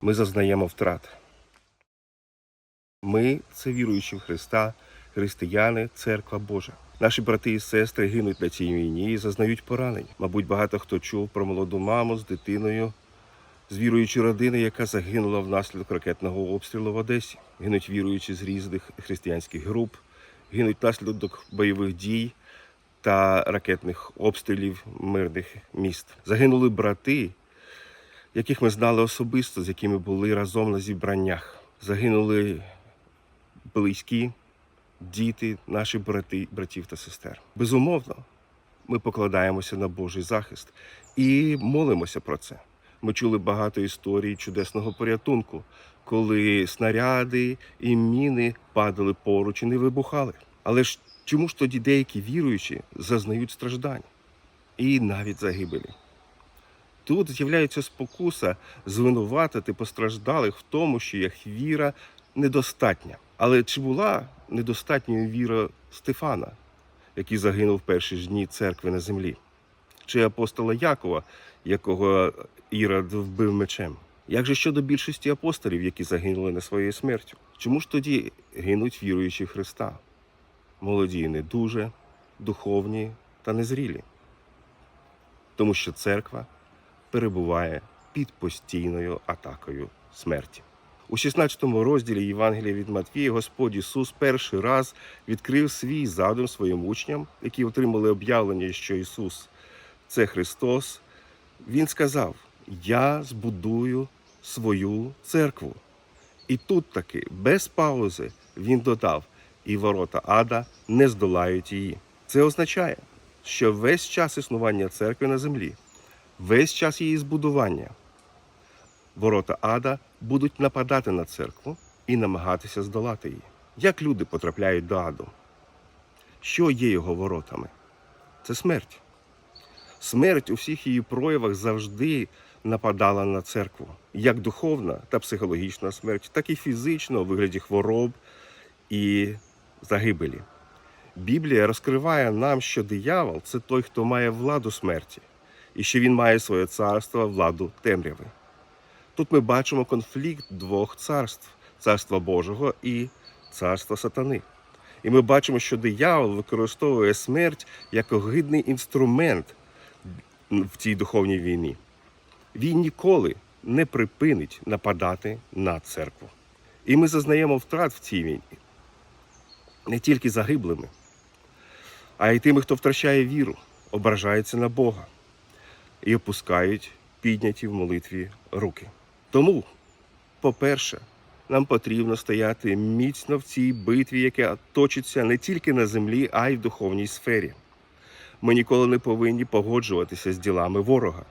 ми зазнаємо втрат. Ми це віруючі в Христа, християни, церква Божа. Наші брати і сестри гинуть на цій війні і зазнають поранень. Мабуть, багато хто чув про молоду маму з дитиною, з віруючої родини, яка загинула внаслідок ракетного обстрілу в Одесі. Гинуть віруючі з різних християнських груп, гинуть внаслідок бойових дій та ракетних обстрілів мирних міст. Загинули брати, яких ми знали особисто, з якими були разом на зібраннях. Загинули близькі, діти, наші брати, братів та сестер. Безумовно, ми покладаємося на Божий захист і молимося про це. Ми чули багато історій чудесного порятунку, коли снаряди і міни падали поруч і не вибухали. Але ж чому ж тоді деякі віруючі зазнають страждань і навіть загибелі? Тут з'являється спокуса звинуватити постраждалих в тому, що їх віра недостатня. Але чи була недостатньою віра Стефана, який загинув в перші ж дні церкви на землі? Чи апостола Якова, якого Ірод вбив мечем? Як же щодо більшості апостолів, які загинули не своєю смертю? Чому ж тоді гинуть віруючі Христа? Молоді і не дуже, духовні та незрілі? Тому що церква перебуває під постійною атакою смерті. У 16 розділі Євангелія від Матвія Господь Ісус перший раз відкрив свій задум своїм учням, які отримали об'явлення, що Ісус це Христос. Він сказав: Я збудую свою церкву. І тут таки, без паузи, він додав, і ворота ада не здолають її. Це означає, що весь час існування церкви на землі, весь час її збудування, ворота ада будуть нападати на церкву і намагатися здолати її. Як люди потрапляють до аду? Що є його воротами? Це смерть. Смерть у всіх її проявах завжди нападала на церкву, як духовна та психологічна смерть, так і фізична у вигляді хвороб і загибелі. Біблія розкриває нам, що диявол це той, хто має владу смерті, і що він має своє царство, владу темряви. Тут ми бачимо конфлікт двох царств царства Божого і царства сатани. І ми бачимо, що диявол використовує смерть як огидний інструмент в цій духовній війні. Він ніколи не припинить нападати на церкву. І ми зазнаємо втрат в цій війні не тільки загиблими, а й тими, хто втрачає віру, ображається на Бога і опускають підняті в молитві руки. Тому, по-перше, нам потрібно стояти міцно в цій битві, яка точиться не тільки на землі, а й в духовній сфері. Ми ніколи не повинні погоджуватися з ділами ворога.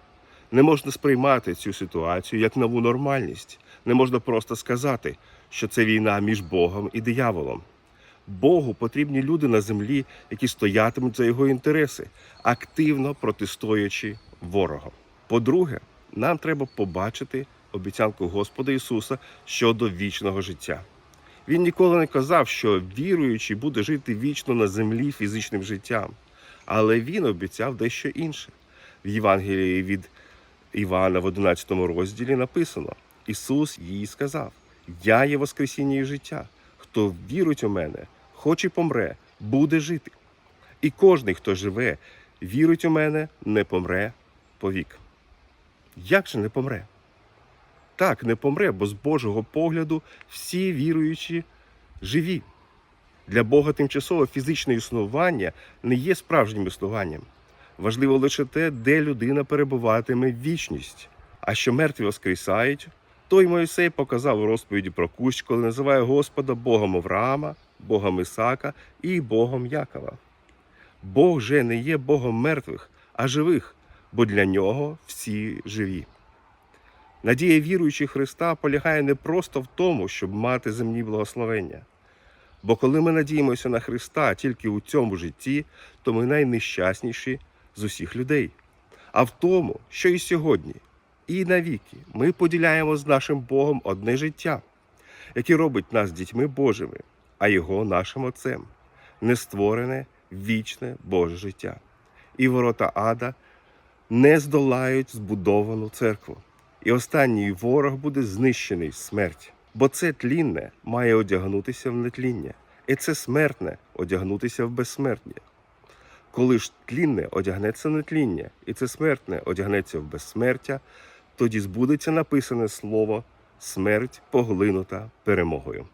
Не можна сприймати цю ситуацію як нову нормальність. Не можна просто сказати, що це війна між Богом і дияволом. Богу потрібні люди на землі, які стоятимуть за його інтереси, активно протистоячи ворогам. По-друге, нам треба побачити обіцянку Господа Ісуса щодо вічного життя. Він ніколи не казав, що віруючий буде жити вічно на землі фізичним життям, але він обіцяв дещо інше. В Євангелії від Івана в 11 розділі написано: Ісус їй сказав: Я є Воскресіння і життя. Хто вірить у мене, хоч і помре, буде жити. І кожний, хто живе, вірить у мене, не помре повік. Як же не помре? Так, не помре, бо з Божого погляду всі віруючі живі. Для Бога тимчасове фізичне існування не є справжнім існуванням. Важливо лише те, де людина перебуватиме вічність. А що мертві воскресають, той Моїсей показав у розповіді про кущ, коли називає Господа Богом Авраама, Богом Ісака і Богом Якова. Бог же не є Богом мертвих, а живих, бо для нього всі живі. Надія віруючих Христа полягає не просто в тому, щоб мати земні благословення. Бо коли ми надіємося на Христа тільки у цьому житті, то ми найнещасніші з усіх людей. А в тому, що і сьогодні, і навіки ми поділяємо з нашим Богом одне життя, яке робить нас дітьми Божими, а Його нашим Отцем, нестворене вічне Боже життя. І ворота ада не здолають збудовану церкву. І останній ворог буде знищений смерть. Бо це тлінне має одягнутися в нетління, і це смертне одягнутися в безсмертня. Коли ж тлінне одягнеться нетління, і це смертне одягнеться в безсмертя, тоді збудеться написане слово смерть поглинута перемогою.